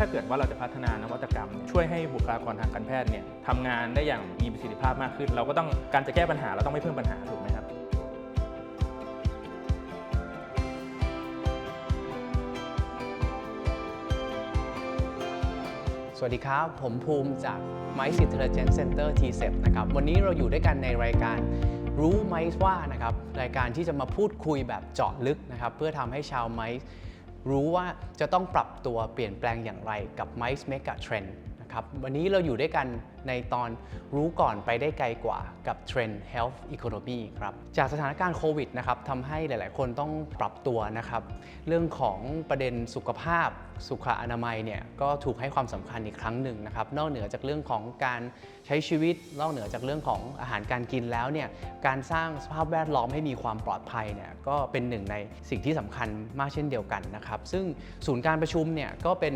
ถ้าเกิดว่าเราจะพัฒนานวัตกรรม ช่วยให้บุคลากรทางการแพทย์เนี่ยทำงานได้อย่างมีประสิทธิภาพมากขึ้น เราก็ต้องการจะแก้ปัญหาเราต้องไม่เพิ่มปัญหาถูกไหมครับสวัสดีครับ ผมภูมิจาก Mice Intelligence Center TCEP นะครับ วันนี้เราอยู่ด้วยกันในรายการรู้ไหมว่านะครับ รายการที่จะมาพูดคุยแบบเจาะลึกนะครับ เพื่อทำให้ชาวไมซ์ รู้ว่าจะต้องปรับตัวเปลี่ยนแปลงอย่างไรกับ Mice Mega Trend นะครับ วันนี้เราอยู่ด้วยกันในตอนรู้ก่อนไปได้ไกลกว่ากับเทรนด์ Health Economy ครับ จากสถานการณ์โควิดนะครับทำให้หลาย ๆ คนต้องปรับตัวนะครับ เรื่องของประเด็นสุขภาพ สุขอนามัยเนี่ยก็ถูกให้ความสำคัญอีกครั้งหนึ่งนะครับ นอกเหนือจากเรื่องของการใช้ชีวิต นอกเหนือจากเรื่องของอาหารการกินแล้วเนี่ย การสร้างสภาพแวดล้อมให้มีความปลอดภัยเนี่ยก็เป็นหนึ่งในสิ่งที่สำคัญมากเช่นเดียวกันนะครับ ซึ่งศูนย์การประชุมเนี่ยก็เป็น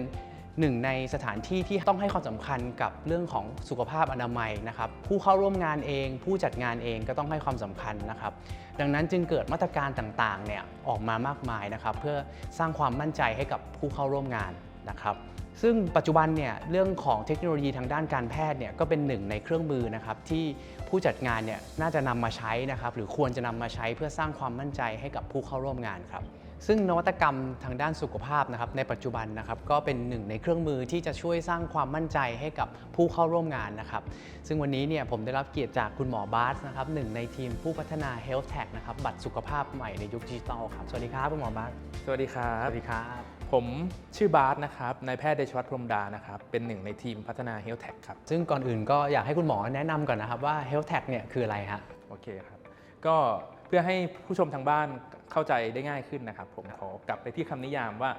หนึ่งในสถานที่ที่ต้องให้ความสำคัญกับเรื่องของสุขภาพอนามัยนะครับผู้เข้าร่วมงานเอง ผู้จัดงานเองก็ต้องให้ความสำคัญนะครับดังนั้นจึงเกิดมาตรการต่างๆเนี่ยออกมามากมายนะครับเพื่อสร้างความมั่นใจให้กับผู้เข้าร่วมงานนะครับซึ่งปัจจุบันเนี่ยเรื่องของเทคโนโลยีทางด้านการแพทย์เนี่ยก็เป็นหนึ่งในเครื่องมือนะครับที่ผู้จัดงานเนี่ยน่าจะนำมาใช้นะครับหรือควรจะนำมาใช้เพื่อสร้างความมั่นใจให้กับผู้เข้าร่วมงานครับ ซึ่งนวัตกรรมทางด้านสุขภาพนะครับในปัจจุบันนะครับก็เป็นหนึ่งในเครื่องมือที่จะช่วยสร้างความมั่นใจให้กับผู้เข้าร่วมงานนะครับ ซึ่งวันนี้เนี่ยผมได้รับเกียรติจากคุณหมอบาสนะครับหนึ่งในทีมผู้พัฒนา Health Tech นะครับบัตรสุขภาพใหม่ในยุคดิจิทัลครับสวัสดีครับคุณหมอบาสสวัสดีครับ สวัสดีครับ ผมชื่อบาสนะครับนายแพทย์เดชวัฒน์พรหมดานะครับเป็นหนึ่งในทีมพัฒนา Health Tech ครับซึ่งก่อนอื่นก็อยากให้คุณหมอแนะนำก่อนนะครับว่า Health Tech เนี่ยคืออะไรฮะโอเคครับก็ เพื่อให้ผู้ชมทางบ้านเข้าใจได้ง่ายขึ้นนะครับ ผมขอกลับไปที่คำนิยามว่า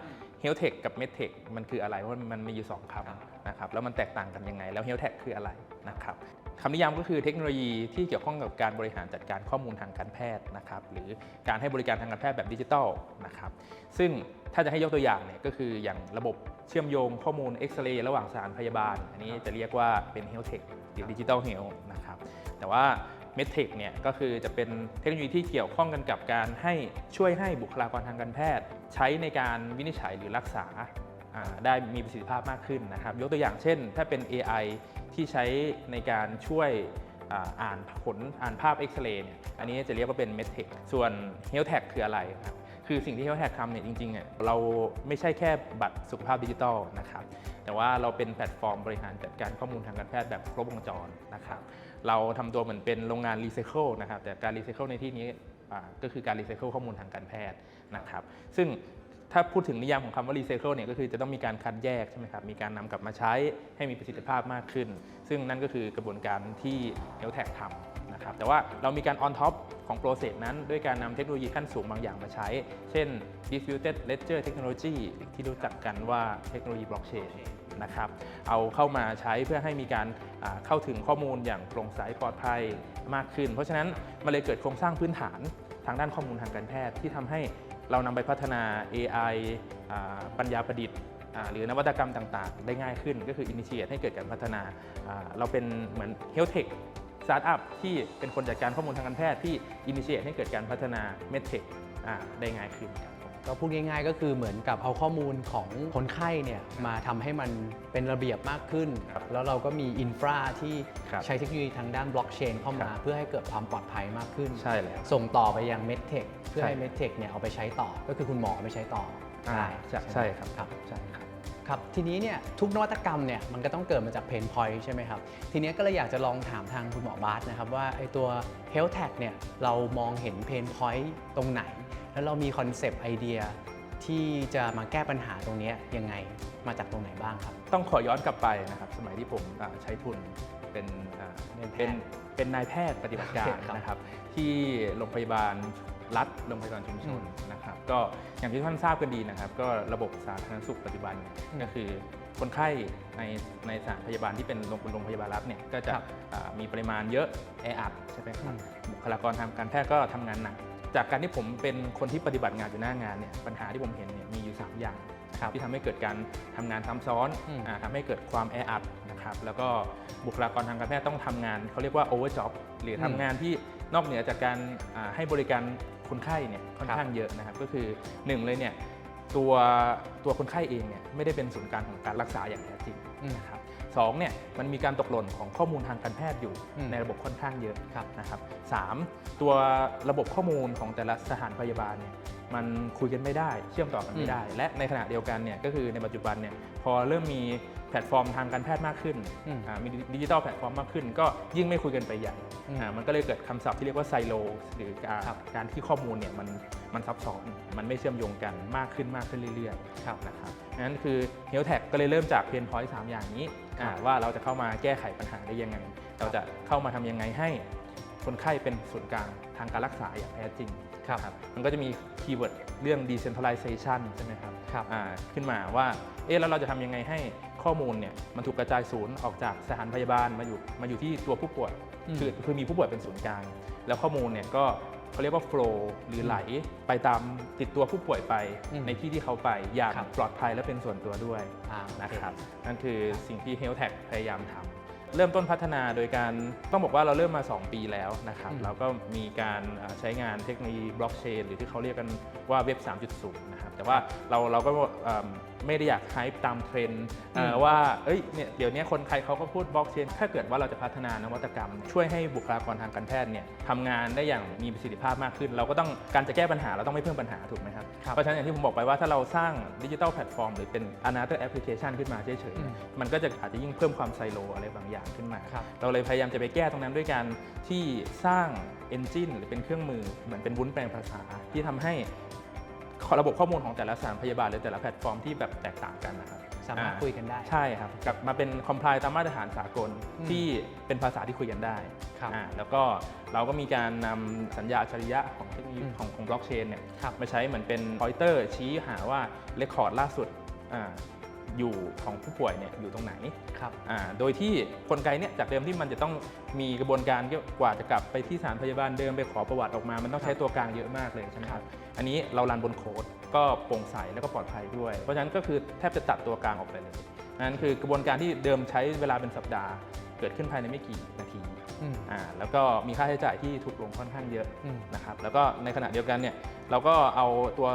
Health Tech กับ Med Tech มันคืออะไรเพราะมันมีอยู่สองคครับำนะครับแล้วมันแตกต่างกันยังไง แล้ว Health Tech คืออะไรนะครับคำนิยามก็คือเทคโนโลยีที่เกี่ยวข้องกับการบริหารจัดการข้อมูลทางการแพทย์นะครับหรือการให้บริการทางการแพทย์แบบดิจิทัลนะครับซึ่งถ้าจะให้ยกตัวอย่างเนี่ยก็คืออย่างระบบเชื่อมโยงข้อมูลเอ็กซเรย์ระหว่างสถานพยาบาล อันนี้จะเรียกว่าเป็น Health Tech หรือ Digital Health นะครับแต่ว่า MedTech เนี่ยก็คือจะเป็นเทคโนโลยีที่เกี่ยวข้องกันกับการให้ช่วยให้บุคลากรทางการแพทย์ ใช้ในการวินิจฉัยหรือรักษาได้มีประสิทธิภาพมากขึ้นนะครับ ยกตัวอย่างเช่น ถ้าเป็น AI ที่ใช้ในการช่วยอ่านผลอ่านภาพเอ็กซเรย์เนี่ยอันนี้จะเรียกว่าเป็น MedTech ส่วน h e a l t h t e c คืออะไรครับคือสิ่งที่ h e a l t h t e c ทำเนี่ยจริงๆอะเราไม่ใช่แค่บัตรสุขภาพดิจิทัลนะครับแต่ว่าเราเป็นแพลตฟอร์มบริหารจัดการข้อมูลทางการแพทย์แบบครบวงจรนะครับ เราทำตัวเหมือนเป็นโรงงานรีไซเคิลนะครับแต่การรีไซเคิลในที่นี้ก็คือการรีไซเคิลข้อมูลทางการแพทย์นะครับซึ่งถ้าพูดถึงนิยามของคำว่ารีไซเคิลเนี่ยก็คือจะต้องมีการคัดแยกใช่ไหมครับมีการนำกลับมาใช้ให้มีประสิทธิภาพมากขึ้น ซึ่งนั่นก็คือกระบวนการที่ h e a l t h Tech ทำนะครับแต่ว่าเรามีการ on top ของโปรเซสนั้น ด้วยการนำเทคโนโลยีขั้นสูงบางอย่างมาใช้ เช่น distributed ledger technology ที่รู้จักกันว่าเทคโนโลยีบล็อกเชน นะครับ เอาเข้ามาใช้เพื่อให้มีการเข้าถึงข้อมูลอย่างโปร่งใสปลอดภัยมากขึ้น เพราะฉะนั้นมันเลยเกิดโครงสร้างพื้นฐานทางด้านข้อมูลทางการแพทย์ ที่ทำให้เรานำไปพัฒนา AI อ่าปัญญาประดิษฐ์หรือนวัตกรรมต่างๆ ได้ง่ายขึ้น ก็คือ initiate ให้เกิดการพัฒนา เราเป็นเหมือน health tech สตาร์ทอัพที่เป็นคนจัดการข้อมูลทางการแพทย์ที่ initiate ให้เกิดการพัฒนา medtech อ่าได้ง่ายขึ้นครับ ก็พูดง่ายๆ ก็คือเหมือนกับเอาข้อมูลของคนไข้เนี่ยมาทำให้มันเป็นระเบียบมากขึ้น ครับแล้วเราก็มีอินฟราที่ครับใช้เทคโนโลยีทางด้านบล็อกเชนเข้ามา ครับ เพื่อให้เกิดความปลอดภัยมากขึ้น ใช่แล้ว ส่งต่อไปยัง MedTech เพื่อให้ใช่ MedTech เนี่ยเอาไปใช้ต่อ ก็คือคุณหมอเอาไปใช้ต่ออ่าได้ใช่ไหมใช่ครับ ครับ ใช่ครับ ครับ ทีนี้เนี่ยทุกนวัตกรรมเนี่ยมันก็ต้องเกิดมาจากเพนพอยต์ใช่ไหมครับ ทีนี้ก็เลยอยากจะลองถามทางคุณหมอบาสนะครับว่าไอตัว Health Tech เนี่ยเรามองเห็นเพนพอยต์ตรงไหน แล้วเรามีคอนเซปต์ไอเดียที่จะมาแก้ปัญหาตรงเนี้ยยังไงมาจากตรงไหนบ้างครับ ต้องขอย้อนกลับไปนะครับ สมัยที่ผมอ่าใช้ทุนเป็นอ่าเป็นแพเป็นทย์เป็นนายแพทย์ปฏิบัติการโอเคครับนะครับ ที่โรงพยาบาลรัฐโรงพยาบาลชุมชนอืมนะครับ ก็อย่างที่ท่านทราบกันดีนะครับ ก็ระบบสาธารณสุขปัจจุบันเนี่ยอืมก็คือคนไข้ในในสถานพยาบาลที่เป็นโรงโรงพยาบาลรัฐเนี่ยก็จะครับอ่ามีปริมาณเยอะแออัดใช่ไหมครับอืมบุคลากรทางการแพทย์ก็ทำงานหนัก จากการที่ผมเป็นคนที่ปฏิบัติงานอยู่หน้างานเนี่ยปัญหาที่ผมเห็นเนี่ยมีอยู่ 3 อย่างครับที่ทำให้เกิดการทำงานซ้ำซ้อนอืมอ่าทำให้เกิดความแออัดนะครับแล้วก็บุคลากรทางการแพทย์ต้องทำงานเขาเรียกว่า overjob หรือทำงานที่นอกเหนือจากการอ่าให้บริการคนไข้เนี่ยค่อนข้างเยอะนะครับก็คือหนึ่งเลยเนี่ย ตัวตัวคนไข้เองเนี่ยไม่ได้เป็นศูนย์กลางของการรักษาอย่างแท้จริงอืมนะครับสองเนี่ยมันมีการตกหล่นของข้อมูลทางการแพทย์อยู่อืมในระบบค่อนข้างเยอะครับนะครับสามตัวระบบข้อมูลของแต่ละสถานพยาบาลเนี่ยมันคุยกันไม่ได้เชื่อมต่อกันไม่ได้ และในขณะเดียวกันเนี่ยก็คือในปัจจุบันเนี่ยพอเริ่มมีแพลตฟอร์มทางการแพทย์มากขึ้นอืมอ่ามีดิจิทัลแพลตฟอร์มมากขึ้น ก็ยิ่งไม่คุยกันไปใหญ่ อืมอ่ามันก็เลยเกิดคำศัพท์ที่เรียกว่าไซโลหรือการครับการที่ข้อมูลเนี่ยมันมันซับซ้อนมันไม่เชื่อมโยงกันมากขึ้นมากขึ้นเรื่อยๆครับนะครับนั้นคือ Health Tech ก็เลยเริ่มจากเพนพอยต์สอย่างนี้ครับอ่าว่าเราจะเข้ามาแก้ไขปัญหาได้ยังไง เราจะเข้ามาทำยังไงให้คนไข้เป็นศูนย์กลางทางการรักษาอย่างแท้จริงครับนะมันก็จะมีคีย์เวิร์ดเรื่อง decentralization ใช่ไหมครับครับอ่าขึ้นมาว่าเอ๊ะแล้วเราจะทำยังไงให้ข้อมูลเนี่ยมันถูกกระจายศูนย์ออกจากสถานพยาบาลมาอยู่มาอยู่ที่ตัวผู้ป่วยอืม คือคือมีผู้ป่วยเป็นศูนย์กลาง แล้วข้อมูลเนี่ยก็เขาเรียกว่า flow หรือไหลไปตามติดตัวผู้ป่วยไปอืมในที่ที่เขาไปอย่างครับปลอดภัยและเป็นส่วนตัวด้วยอ่านะครับนั่นคือสิ่งที่ Health Tech พยายามทำเริ่มต้นพัฒนาโดยการต้องบอกว่าเราเริ่มมา 2 ปีแล้วนะครับอืมเราก็มีการเอ่อใช้งานเทคโนโลยีบล็อกเชนหรือที่เขาเรียกกันว่าเว็บ 3.0 นะครับแต่ว่าเราเราก็เอิ่ม ไม่ได้อยากไฮป์ตามเทรนด์เอ่ออืมว่าเอ้ยเนี่ยเดี๋ยวนี้คนไทยเขาก็พูดบล็อกเชนถ้าเกิดว่าเราจะพัฒนานวัตกรรม ช่วยให้บุคลากรทางการแพทย์เนี่ยทำงานได้อย่างมีประสิทธิภาพมากขึ้น เราก็ต้องการจะแก้ปัญหาเราต้องไม่เพิ่มปัญหาถูกไหมครับครับเพราะฉะนั้นอย่างที่ผมบอกไปว่าถ้าเราสร้างดิจิทัลแพลตฟอร์มหรือเป็น another application ขึ้นมาเฉยๆอืเนี่ยมมันก็จะอาจจะยิ่งเพิ่มความไซโลอะไรบางอย่างขึ้นมาครับเราเลยพยายามจะไปแก้ตรงนั้นด้วยการที่สร้าง engine หรือเป็นเครื่องมือเหมือนเป็นวุ้นแปลงภาษาที่ทำให้ ระบบข้อมูลของแต่ละสถานพยาบาลหรือแต่ละแพลตฟอร์มที่แบบแตกต่างกันนะครับสามารถอ่คุยกันได้ ใช่ครับกลับมาเป็น comply ตามมาตรฐานสากลอืมที่เป็นภาษาที่คุยกันได้ครับอ่าแล้วก็เราก็มีการนำสัญญาอัจฉริยะของเทคโนโลยีอืมของของบล็อกเชนเนี่ยครับ มาใช้เหมือนเป็น pointer ชี้หาว่าเรคคอร์ดล่าสุดอา อยู่ของผู้ป่วยเนี่ยอยู่ตรงไหนครับอ่าโดยที่กลไกเนี่ยจากเดิมที่มันจะต้องมีกระบวนการกว่าจะกลับไปที่สถานพยาบาลเดิมไปขอประวัติออกมา มันต้องใช้ตัวกลางเยอะมากเลยใช่ไหมครับ อันนี้เรารันบนโค้ดก็โปร่งใสแล้วก็ปลอดภัยด้วย เพราะฉะนั้นก็คือแทบจะตัดตัวกลางออกไปเลยนั่นคือกระบวนการที่เดิมใช้เวลาเป็นสัปดาห์ เกิดขึ้นภายในไม่กี่นาทีอืมอ่าแล้วก็มีค่าใช้จ่ายที่ถูกลงค่อนข้างเยอะอืมนะครับแล้วก็ในขณะเดียวกันเนี่ยเราก็เอาตัว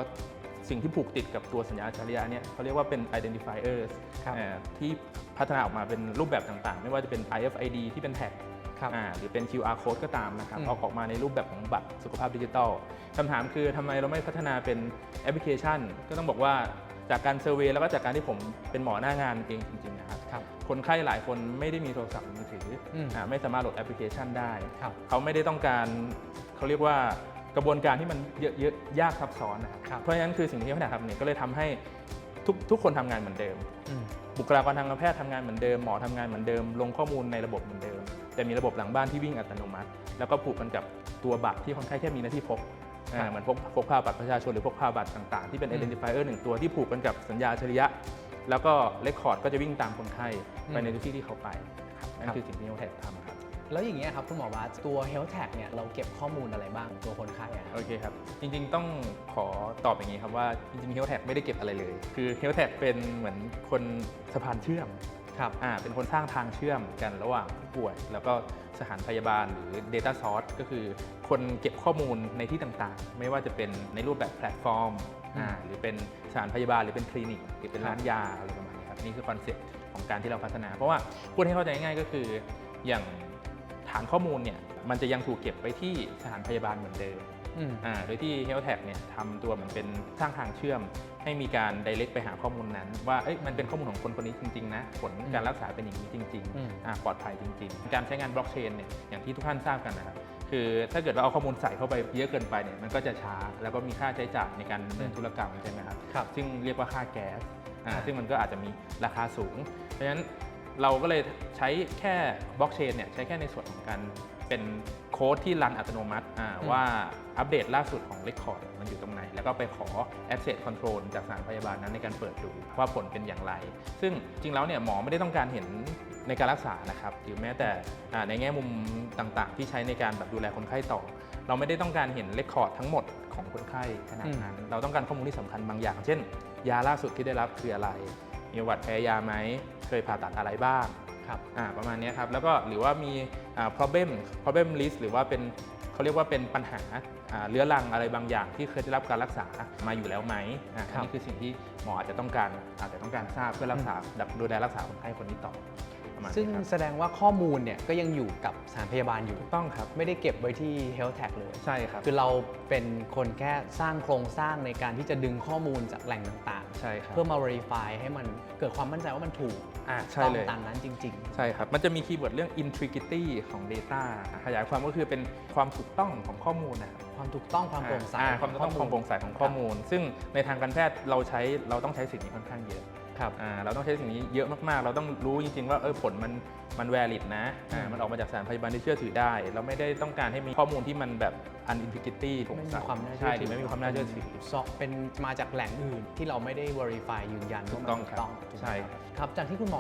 สิ่งที่ผูกติดกับตัวสัญญาณอัจฉริยะเนี่ยเขาเรียกว่าเป็น identifiers ครับเอ่อที่พัฒนาออกมาเป็นรูปแบบต่างๆ ไม่ว่าจะเป็น RFID ที่เป็นแท็กครับอ่าหรือเป็น QR code ก็ตามนะครับอืมเอาออกมาในรูปแบบของบัตรสุขภาพดิจิทัลคำถามคือทำไมเราไม่พัฒนาเป็นแอปพลิเคชัน ก็ต้องบอกว่าจากการเซอร์เวยแล้วก็จากการที่ผมเป็นหมอหน้างานเองจริงๆนะครับครับคนไข้หลายคนไม่ได้มีโทรศัพท์มือถืออมอ่าไม่สามารถโหลดแอปพลิเคชันได้ครับเขาไม่ได้ต้องการเขาเรียกว่า กระบวนการที่มันเยอะๆยากซับซ้อนนะครับครับเพราะฉะนั้นคือสิ่งที่เขาทำเนี่ยก็เลยทำให้ทุกทุกคนทำงานเหมือนเดิมอืมบุคลากรทางการแพทย์ทำงานเหมือนเดิมหมอทำงานเหมือนเดิม ลงข้อมูลในระบบเหมือนเดิม แต่มีระบบหลังบ้านที่วิ่งอัตโนมัติ แล้วก็ผูกกันกับตัวบัตรที่คนไข้แค่มีหน้าที่พกอ่าครับเหมือนพกพกพาบัตรประชาชนหรือพกพาบัตรต่างๆ ที่เป็นอืม identifier หนึ่งตัวที่ผูกกันกับสัญญาอัจฉริยะ แล้วก็เลคคอร์ดก็จะวิ่งตามคนไข้ไปอืมในทุกที่ที่เขาไปครับนั่นครับคือสิ่งที่เราแททำครับ แล้วอย่างเงี้ยครับคุณหมอบาสตัว Health Tag เนี่ยเราเก็บข้อมูลอะไรบ้างของตัวคนไข้อะครับ โอเคครับ จริงๆ ต้องขอตอบอย่างนี้ครับว่าจริงๆ Health Tag ไม่ได้เก็บอะไรเลย คือ Health Tag เป็นเหมือนคนสะพานเชื่อมครับอ่าเป็นคนสร้างทางเชื่อมกันระหว่างผู้ป่วย แล้วก็สถานพยาบาลหรือ Data Source ก็คือคนเก็บข้อมูลในที่ต่างๆ ไม่ว่าจะเป็นในรูปแบบแพลตฟอร์มอ่าหรือเป็นสถานพยาบาลหรือเป็นคลินิกหรือเป็นร้านยาอะไรประมาณนี้ครับนี่คือคอนเซ็ปต์ของการที่เราพัฒนา เพราะว่าพูดให้เข้าใจง่ายๆก็คืออย่างฐานข้อมูลเนี่ยมันจะยังถูกเก็บไว้ที่สถานพยาบาลเหมือนเดิมอืมอ่าโดยที่ Health Tag เนี่ยทำตัวเหมือนเป็นสร้างทางเชื่อม ให้มีการ direct ไปหาข้อมูลนั้น ว่าเอ้ยมันเป็นข้อมูลของคนคนนี้จริง ๆ นะ ผลการรักษาเป็นอย่างนี้จริงอืมๆอ่าปลอดภัยจริง ๆ การใช้งานบล็อกเชนเนี่ยอย่างที่ทุกท่านทราบกันนะครับคือถ้าเกิดว่าเอาข้อมูลใส่เข้าไปเยอะเกินไปเนี่ยมันก็จะช้าแล้วก็มีค่าใช้จ่ายในการดำเนินธุรกรรมใช่ไหมครับครับซึ่งเรียกว่าค่าแก๊สอ่าอ่าซึ่งมันก็อาจจะมีราคาสูง เพราะฉะนั้น เราก็เลยใช้แค่บล็อกเชนเนี่ยใช้แค่ในส่วนของการเป็นโค้ดที่รันอัตโนมัติอ่าอืมว่าอัปเดตล่าสุดของ Record มันอยู่ตรงไหน แล้วก็ไปขอ Asset Control จากสถานพยาบาลนั้นในการเปิดดูว่าผลเป็นอย่างไร ซึ่งจริงแล้วเนี่ยหมอไม่ได้ต้องการเห็นในการรักษานะครับหรือแม้แต่อ่าในแง่มุมต่างๆ ที่ใช้ในการแบบดูแลคนไข้ต่อ เราไม่ได้ต้องการเห็นเรคคอร์ดทั้งหมดของคนไข้ขนาดนั้น เราต้องการข้อมูลที่สำคัญบางอย่าง เช่น ยาล่าสุดที่ได้รับคืออะไร มีประวัติแพ้ยาไหม เคยผ่าตัดอะไรบ้างครับอ่าประมาณเนี้ยครับแล้วก็หรือว่ามีอ่า problem problem list หรือว่าเป็นเขาเรียกว่าเป็นปัญหาอ่าเรื้อรังอะไรบางอย่างที่เคยได้รับการรักษามาอยู่แล้วไหมอ่าครับนี่คือสิ่งที่หมออาจจะต้องการอาจจะต้องการทราบเพื่อรักษาดูแลรักษาคนไข้คนนี้ต่อประมาณซึ่งนี้ครับแสดงว่าข้อมูลเนี่ยก็ยังอยู่กับสถานพยาบาลอยู่ถูกต้องครับ ไม่ได้เก็บไว้ที่ Health Tag เลยใช่ครับ คือเราเป็นคนแค่สร้างโครงสร้างในการที่จะดึงข้อมูลจากแหล่งต่าง ใช่คๆรับ เพื่อมา verify ให้มันเกิดความมั่นใจว่ามันถูกอ่าใช่ต้องเลย ตามนั้นจริง ใช่ครับ มันจะมีคีย์เวิร์ดเรื่อง integrity ของ Data ขยายความก็คือเป็นความถูกต้องของข้อมูลนะครับๆ ความถูกต้องความโปร่งใสอ่าขความถูกต้องความโปร่งใสของข้อมูล ซึ่งในทางการแพทย์เราใช้เราต้องใช้สิ่งนี้ค่อนข้างเยอะ ครับอ่าเราต้องใช้สิ่งนี้เยอะมากๆ เราต้องรู้จริงๆว่าเออผลมันมัน valid นะอ่าอืมมันออกมาจากสถานพยาบาลที่เชื่อถือได้ เราไม่ได้ต้องการให้มีข้อมูลที่มันแบบ unintegrity โปร่งไม่ใสมีความน่าเชื่ใช่อหถืรือไม่มีความน่าเชื่อถือซอกเป็นมาจากแหล่งอื่นที่เราไม่ได้ verify ยืนยันถูว่ากมันต้องถูกครับต้องถูกไหมใช่ครับครับจากที่คุณหม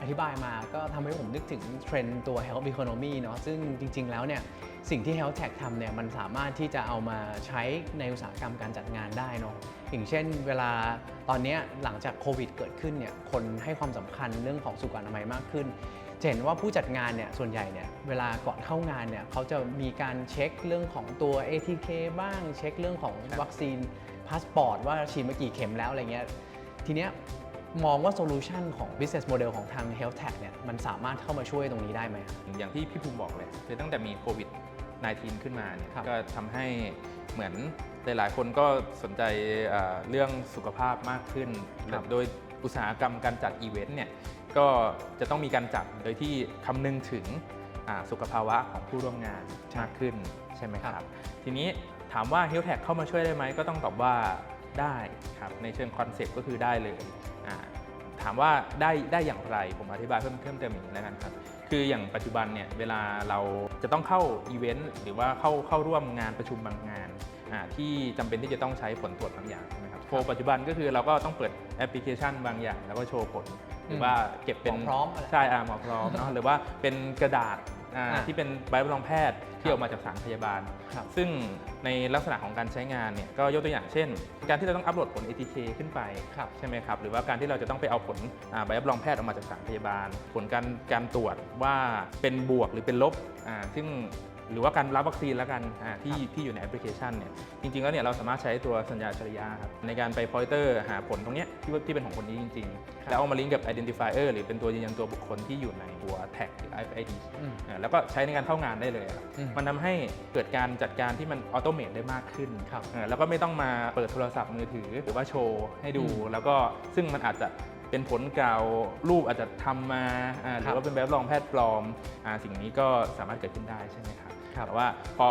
อธิบายมาก็ทำให้ผมนึกถึงเทรนด์ตัว health economy เนาะซึ่งจริง ๆ แล้วเนี่ย สิ่งที่ health tech ทำเนี่ยมันสามารถที่จะเอามาใช้ในอุตสาหกรรมการจัดงานได้เนาะอย่างเช่นเวลาตอนนี้หลังจากโควิดเกิดขึ้นเนี่ยคนให้ความสำคัญเรื่องของสุขอนามัยมากขึ้นจะเห็นว่าผู้จัดงานเนี่ยส่วนใหญ่เนี่ยเวลาก่อนเข้างานเนี่ยเขาจะมีการเช็คเรื่องของตัว ATK บ้างเช็คเรื่องของวัคซีนพาสปอร์ตว่าฉีดมากี่เข็มแล้วอะไรเงี้ยทีเนี้ยมองว่าโซลูชันของ business model ของทาง health tech เนี่ยมันสามารถเข้ามาช่วยตรงนี้ได้ไหมอย่างที่พี่ภูมิบอกเลยคือตั้งแต่มีโควิด -19 ขึ้นมาเนี่ยครับก็ทำให้เหมือนหลายๆ คนก็สนใจเอ่อเรื่องสุขภาพมากขึ้นครับโดยอุตสาหกรรมการจัดอีเวนต์เนี่ยก็จะต้องมีการจัดโดยที่คำนึงถึงอ่าสุขภาวะของผู้ร่วมงานมากขึ้นใช่ไหมครับ ทีนี้ถามว่า Health Tech เข้ามาช่วยได้ไหมก็ต้องตอบว่าได้ครับในเชิงคอนเซปต์ก็คือได้เลยอ่าถามว่าได้ได้อย่างไรผมอธิบายเพิ่มเพิ่มเติมอย่างนี้แล้วกันครับ คืออย่างปัจจุบันเนี่ยเวลาเราจะต้องเข้าอีเวนต์หรือว่าเข้าเข้าร่วมงานประชุมบางงานอ่าที่จำเป็นที่จะต้องใช้ผลตรวจบางอย่างใช่ไหมครับโฟปัจจุบันก็คือเราก็ต้องเปิดแอปพลิเคชันบางอย่าง แล้วก็โชว์ผล หรือว่าเก็บเป็นหมอพร้อมอะไรใช่อ่าหมอพร้อมเนาะหรือว่าเป็นกระดาษ อ่าอ่าที่เป็นใบรับรองแพทย์ที่ออกมาจากสารพยาบาล ครับ ซึ่งในลักษณะของการใช้งานเนี่ยก็ยกตัวอย่างเช่น การที่เราต้องอัปโหลดผล ATK ขึ้นไป ครับ ใช่ไหมครับหรือว่าการที่เราจะต้องไปเอาผลอ่าใบรับรองแพทย์ออกมาจากสถานพยาบาล ผลการการตรวจว่าเป็นบวกหรือเป็นลบอ่าซึ่ง หรือว่าการรับวัคซีนแล้วกันอ่าที่ที่อยู่ในแอปพลิเคชันเนี่ยจริงๆแล้วเนี่ยเราสามารถใช้ตัวสัญญาณอัจฉริยะครับในการไป pointer หาผลตรงเนี้ยที่ว่าที่เป็นของคนนี้จริงครับๆแล้วเอามาลิงก์กับ identifier หรือเป็นตัวยืนยันตัวบุคคลที่อยู่ในตัว tag หรือ RFID อืมอ่าแล้วก็ใช้ในการเข้างานได้เลยครับอืมมันทำให้เกิดการจัดการที่มันออโตเมตได้มากขึ้นครับเออแล้วก็ไม่ต้องมาเปิดโทรศัพท์มือถือหรือว่าโชว์ให้ดูอืมแล้วก็ซึ่งมันอาจจะเป็นผลเก่ารูปอาจจะทำมาอ่าหครัรืบอว่าเป็นแบบรองแพทย์ปลอมอ่าสิ่งนี้ก็สามารถเกิดขึ้นได้ใช่ไหมครับครับ แต่ว่าพอ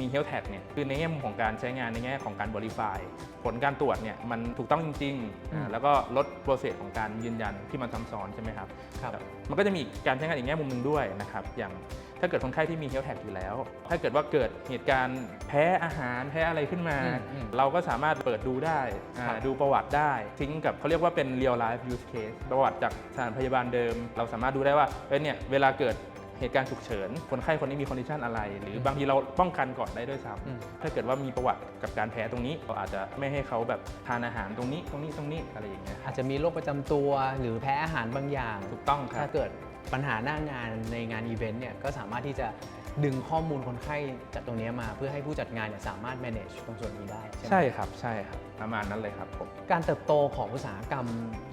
มี Health Tag เนี่ยคือในแง่มุมของการใช้งานในแง่ของการ Verify ผลการตรวจเนี่ยมันถูกต้องจริงๆอ่าอืมแล้วก็ลดโปรเซสของการยืนยันที่มันซ้ำซ้อนใช่ไหมครับครับ มันก็จะมีการใช้งานอีกแง่มุมหนึ่งด้วยนะครับ อย่างถ้าเกิดคนไข้ที่มี health tag อยู่แล้ว ถ้าเกิดว่าเกิดเหตุการณ์แพ้อาหารแพ้อะไรขึ้นมาอืมอืมเราก็สามารถเปิดดูได้อ่าครับดูประวัติได้ ทิ้งกับเขาเรียกว่าเป็น real life use case ประวัติจากสถานพยาบาลเดิม เราสามารถดูได้ว่าเอ้ยเนี่ยเวลาเกิด เหตุการณ์ฉุกเฉิน คนไข้คนนี้มีคอนดิชันอะไร หรือบางทีเราป้องกันก่อนได้ด้วยซ้อืมำถ้าเกิดว่ามีประวัติกับการแพ้ตรงนี้เราอาจจะไม่ให้เขาแบบทานอาหารตรงนี้ตรงนี้ตรงนี้อะไรอย่างเงี้ยอาจจะมีโรคประจำตัวหรือแพ้อาหารบางอย่าง ถูกต้องครัถ้าบเกิดปัญหาหน้างานในงานอีเวนต์เนี่ยก็สามารถที่จะ ดึงข้อมูลคนไข้จากตรงนี้มาเพื่อให้ผู้จัดงานเนี่ยสามารถ manage ตรงส่วนนี้ได้ใช่ไหมใช่ครับใช่ครับประมาณนั้นเลยครับผมการเติบโตของอุตสาหกรรม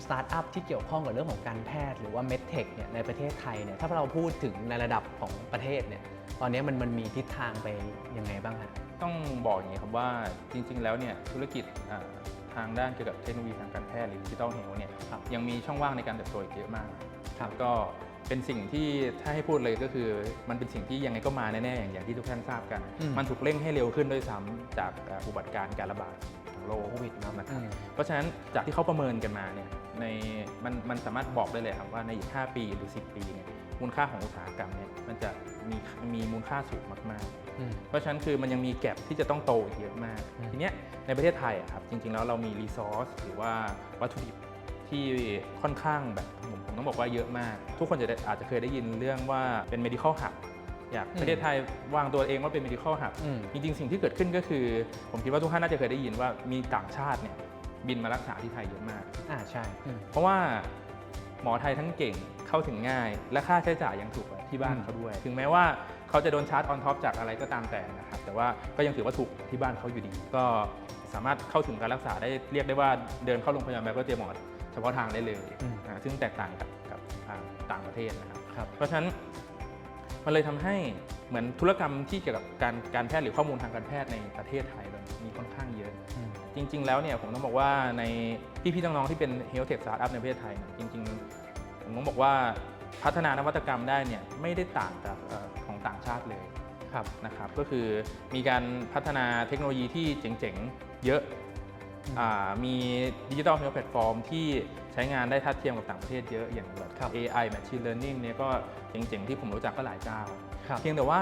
สตาร์ทอัพที่เกี่ยวข้องกับเรื่องของการแพทย์หรือว่า medtech เนี่ยในประเทศไทยเนี่ยถ้าเราพูดถึงในระดับของประเทศเนี่ยตอนนี้มันมันมีทิศทางไปยังไงบ้างฮะต้องบอกอย่างนี้ครับว่าจริง ๆ แล้วเนี่ยธุรกิจอ่าทางด้านเกี่ยวกับเทคโนโลยีทางการแพทย์หรือดิจิทัลเฮลท์เนี่ยครับยังมีช่องว่างในการเติบโตอีกเยอะมากครับก็ เป็นสิ่งที่ถ้าให้พูดเลยก็คือ มันเป็นสิ่งที่ยังไงก็มาแน่ๆอย่างอย่างที่ทุกท่านทราบกัน อืม มันถูกเร่งให้เร็วขึ้นด้วยซ้ำจากอ่าอุบัติการณ์การระบาดของโรค โควิดเนอะนะครับ อืม เพราะฉะนั้นจากที่เขาประเมินกันมาเนี่ยในมันมันสามารถบอกได้เลยครับว่าในอีก 5 ปีหรือ 10 ปีเนี่ยมูลค่าของอุตสาหกรรมเนี่ยมันจะมีมีมูลค่าสูงมากๆอืมเพราะฉะนั้นคือมันยังมีแก็บที่จะต้องโตอีกเยอะมาก อืม ทีเนี้ยในประเทศไทยอะครับจริงๆแล้วเรามีรีซอสหรือว่าวัตถุดิบ ที่ค่อนข้างแบบผมผมต้องบอกว่าเยอะมาก ทุกคนจะได้อาจจะเคยได้ยินเรื่องว่าเป็น medical hub อยากอืมประเทศไทยวางตัวเองว่าเป็น medical hub อืมจริงๆสิ่งที่เกิดขึ้นก็คือ ผมคิดว่าทุกท่านน่าจะเคยได้ยินว่ามีต่างชาติเนี่ยบินมารักษาที่ไทยเยอะมาก อ่าใช่อืมเพราะว่าหมอไทยทั้งเก่งเข้าถึงง่าย และค่าใช้จ่ายยังถูกกว่าที่บ้านอืมเขาด้วย ถึงแม้ว่าเขาจะโดนชาร์จออนท็อปจากอะไรก็ตามแต่นะครับ แต่ว่าก็ยังถือว่าถูกที่บ้านเขาอยู่ดี ก็สามารถเข้าถึงการรักษาได้เรียกได้ว่าเดินเข้าโรงพยาบาลแบบก็เตรียมหมอ เฉพาะทางได้เลยอืมอ่าซึ่งแตกต่างกับกับอ่าต่างประเทศนะครับครับ เพราะฉะนั้นมันเลยทำให้เหมือนธุรกรรมที่เกี่ยวกับการการแพทย์หรือข้อมูลทางการแพทย์ในประเทศไทยเรามีค่อนข้างเยอะอืมจริง ๆ แล้วเนี่ยผมต้องบอกว่าในพี่ๆน้องๆที่เป็น Health Tech Startup ในประเทศไทยเนี่ยจริง ๆ ผมต้องบอกว่าพัฒนานวัตกรรมได้เนี่ยไม่ได้ต่างจากเอ่อของต่างชาติเลยครับนะครับก็คือมีการพัฒนาเทคโนโลยีที่เจ๋งๆ เยอะอื มอ่ามีดิจิทัลเฮลท์แพลตฟอร์มที่ใช้งานได้ทัดเทียมกับต่างประเทศเยอะอย่างแบบครับ AI Machine Learning เนี่ยก็เจ๋งๆ ที่ผมรู้จักก็หลายเจ้าครับเพียงแต่ว่า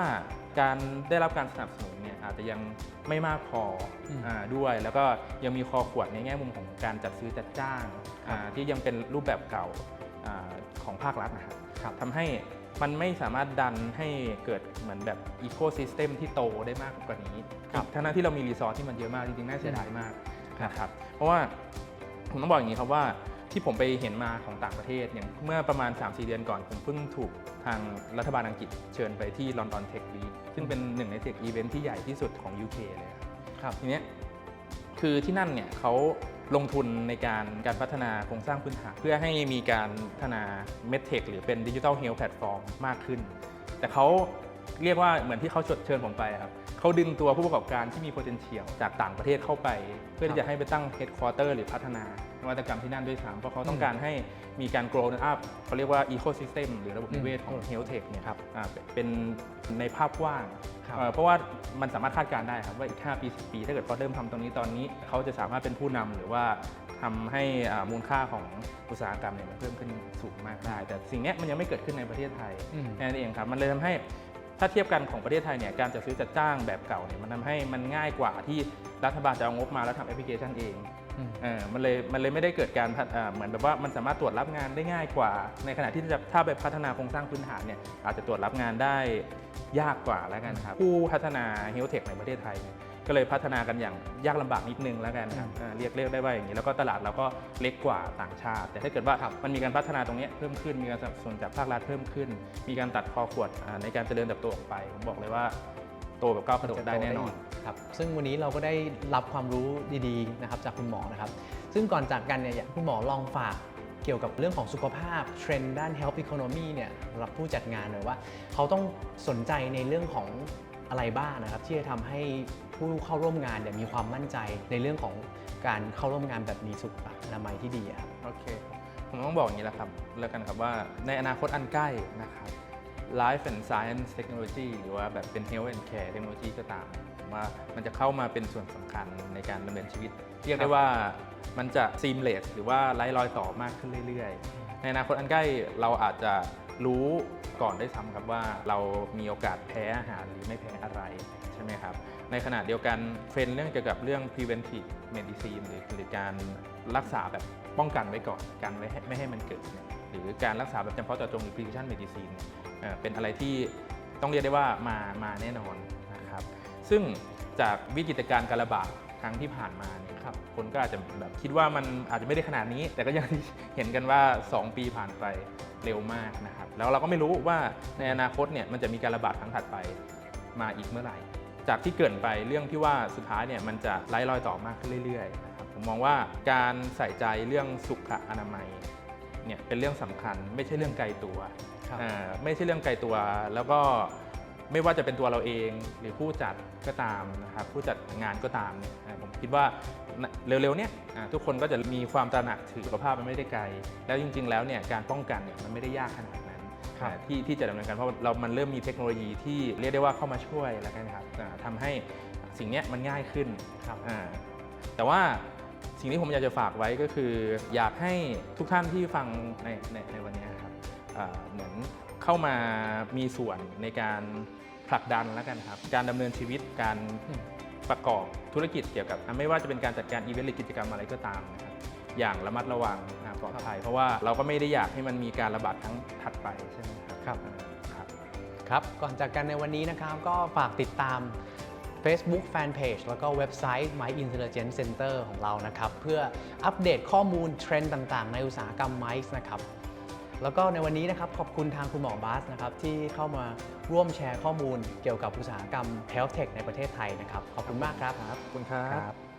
การได้รับการสนับสนุนเนี่ยอาจจะยังไม่มากพออมอ่าด้วย แล้วก็ยังมีคอขวดในแง่มุมของการจัดซื้อจัดจ้างครับอ่าที่ยังเป็นรูปแบบเก่าอาของภาครัฐนะครับครับทำให้มันไม่สามารถดันให้เกิดเหมือนแบบอีโคซิสเต็มที่โตได้มากกว่านี้ครับทั้งนั้นที่เรามีรีซอสที่มันเยอะมากจริงๆ น่าเสียดายมากครับ นะครับเพราะว่าผมต้องบอกอย่างนี้ครับว่าที่ผมไปเห็นมาของต่างประเทศอย่างเมื่อประมาณ 3-4 เดือนก่อน ผมเพิ่งถูกทางรัฐบาลอังกฤษเชิญไปที่ลอนดอนเทควีซึ่งเป็นหนึ่งในเทคอีเวนท์ที่ใหญ่ที่สุดของ UK เลยครับครับทีเนี้ยคือที่นั่นเนี่ยเขาลงทุนในการการพัฒนาโครงสร้างพื้นฐานเพื่อให้มีการพัฒนา MedTech หรือเป็นดิจิทัลเฮลท์แพลตฟอร์มมากขึ้น แต่เขาเรียกว่าเหมือนที่เขาเชิญผมไปครับ เขาดึงตัวผู้ประกอบการที่มี potential จากต่างประเทศเข้าไป เพื่อที่จะให้ไปตั้ง headquarter หรือพัฒนานวัตกรรมที่นั่นด้วยซ้ำเพราะเขาต้องการให้มีการ grow up เขาเรียกว่า ecosystem หรือระบบนิเวศของอืม health tech เนี่ยครับอ่าเป็นในภาพกว้างครับเอ่อเพราะว่ามันสามารถคาดการณ์ได้ครับว่าอีก 5 ปี 10 ปี ถ้าเกิดเขาเริ่มทำตรงนี้ตอนนี้ เขาจะสามารถเป็นผู้นำหรือว่าทำให้อ่ามูลค่าของอุตสาหกรรมเนี่ยมันเพิ่มขึ้นสูงมากได้ แต่สิ่งเนี้ยมันยังไม่เกิดขึ้นในประเทศไทยอืมแค่นั่นเองครับ มันเลยทำให้ ถ้าเทียบกันของประเทศไทยเนี่ยการจัดซื้อจัดจ้างแบบเก่าเนี่ยมันทำให้มันง่ายกว่าที่รัฐบาลจะเอางบมาแล้วทำแอปพลิเคชันเองอืมเออมันเลยมันเลยไม่ได้เกิดการพัฒอ่าเหมือนแบบว่ามันสามารถตรวจรับงานได้ง่ายกว่า ในขณะที่จะถ้าไปพัฒนาโครงสร้างพื้นฐานเนี่ยอาจจะตรวจรับงานได้ยากกว่าแล้วกันครับผู้พัฒนาเฮลเทคในประเทศไทยเนี่ย ก็เลยพัฒนากันอย่างยากลำบากนิดนึงแล้วกันครับอ่าเรียกเรียกได้ว่าอย่างนี้แล้วก็ตลาดเราก็เล็กกว่าต่างชาติ แต่ถ้าเกิดว่าครับมันมีการพัฒนาตรงเนี้ยเพิ่มขึ้น มีการสนับสนุนจากภาครัฐเพิ่มขึ้น มีการตัดคอขวดอ่าในการเจริญเติบโตออกไปผมบอกเลยว่าโตแบบก้าวกระโดดได้แน่นอนครับซึ่งวันนี้เราก็ได้รับความรู้ดีๆนะครับจากคุณหมอนะครับ ซึ่งก่อนจากกันเนี่ยอยากให้คุณหมอลองฝากเกี่ยวกับเรื่องของสุขภาพเทรนด์ด้าน health economy เนี่ยสำหรับผู้จัดงานหน่อยว่า เขาต้องสนใจในเรื่องของอะไรบ้างนะครับ ที่จะทำให้ ผู้เข้าร่วมงานเนี่ยมีความมั่นใจในเรื่องของการเข้าร่วมงานแบบมีสุขอนามัยที่ดีอะครับ โอเคครับผมต้องบอกอย่างนี้แหละครับ แล้วกันครับว่าในอนาคตอันใกล้นะครับ Life and Science Technology หรือว่าแบบเป็น Health and Care Technology ก็ตามผมว่ามันจะเข้ามาเป็นส่วนสำคัญในการดำเนินชีวิต เรียกได้ว่ามันจะ seamless หรือว่าไร้รอยต่อมากขึ้นเรื่อยๆ ในอนาคตอันใกล้เราอาจจะรู้ก่อนได้วยซ้ำครับว่าเรามีโอกาสแพ้อาหารหรือไม่แพ้อะไรใช่ไหมครับ ในขณะเดียวกันเทรนเรื่องเกี่ยวกับเรื่อง preventive medicine หรือหรือการรักษาแบบป้องกันไว้ก่อนกันไว้ให้ไม่ให้มันเกิดเนี่ยหรือการรักษาแบบเฉพาะเจาะจงหรือ precision medicine เเป็นอะไรที่ต้องเรียกได้ว่ามามาแน่นอนนะครับซึ่งจากวิกฤตการณ์การระบาดครั้งที่ผ่านมาเนี่ยครับคนก็อาจจะแบบคิดว่ามันอาจจะไม่ได้ขนาดนี้ แต่ก็ยังเห็นกันว่า 2 ปีผ่านไปเร็วมากนะครับแล้วเราก็ไม่รู้ว่าในอนาคตเนี่ยมันจะมีการระบาดครั้งถัดไปมาอีกเมื่อไหร่ จากที่เกรินไปเรื่องที่ว่าสุดท้ายเนี่ยมันจะไล่รอยต่อมากขึ้นเรื่อยๆนะครับผมมองว่าการใส่ใจเรื่องสุขอนามัยเนี่ยเป็นเรื่องสำคัญ ไม่ใช่เรื่องไกลตัวครับอ่าไม่ใช่เรื่องไกลตัว แล้วก็ไม่ว่าจะเป็นตัวเราเองหรือผู้จัดก็ตามนะครับผู้จัดงานก็ตามเนี่ยอ่าผมคิดว่าเร็วๆเนี่ยอ่าทุกคนก็จะมีความตระหนักถึงสุขภาพมันไม่ได้ไกล แล้วจริง ๆ แล้วเนี่ยการป้องกันเนี่ยมันไม่ได้ยากขนาดนั้น ครับอ่าที่ที่จะดำเนินการเพราะเรามันเริ่มมีเทคโนโลยีที่เรียกได้ว่าเข้ามาช่วยแล้วกันครับอ่าทำให้สิ่งเนี้ยมันง่ายขึ้นครับ อ่าแต่ว่าสิ่งที่ผมอยากจะฝากไว้ก็คือ อยากให้ทุกท่านที่ฟังในในในวันนี้ครับอ่าเหมือนเข้ามามีส่วนในการผลักดันแล้วกันครับ การดำเนินชีวิตการอืมประกอบธุรกิจเกี่ยวกับอะไม่ว่าจะเป็นการจัดการอีเวนต์หรือกิจกรรมอะไรก็ตามนะครับ อย่างระมัดระวังนะปลอดภัยเพราะว่าเราก็ไม่ได้อยากให้มันมีการระบาดครั้งถัดไปใช่ไหมครับครับอ่าครับครับก่อนจากกันในวันนี้นะครับก็ฝากติดตาม Facebook Fanpage แล้วก็เว็บไซต์ My Intelligence Center ของเรานะครับ เพื่ออัปเดตข้อมูลเทรนด์ต่างๆ ในอุตสาหกรรมไมซ์นะครับ แล้วก็ในวันนี้นะครับขอบคุณทางคุณหมอบาสนะครับที่เข้ามาร่วมแชร์ข้อมูลเกี่ยวกับอุตสาหกรรม Health Tech ในประเทศไทยนะครับ ขอบคุณมากครับ ขอบคุณครับ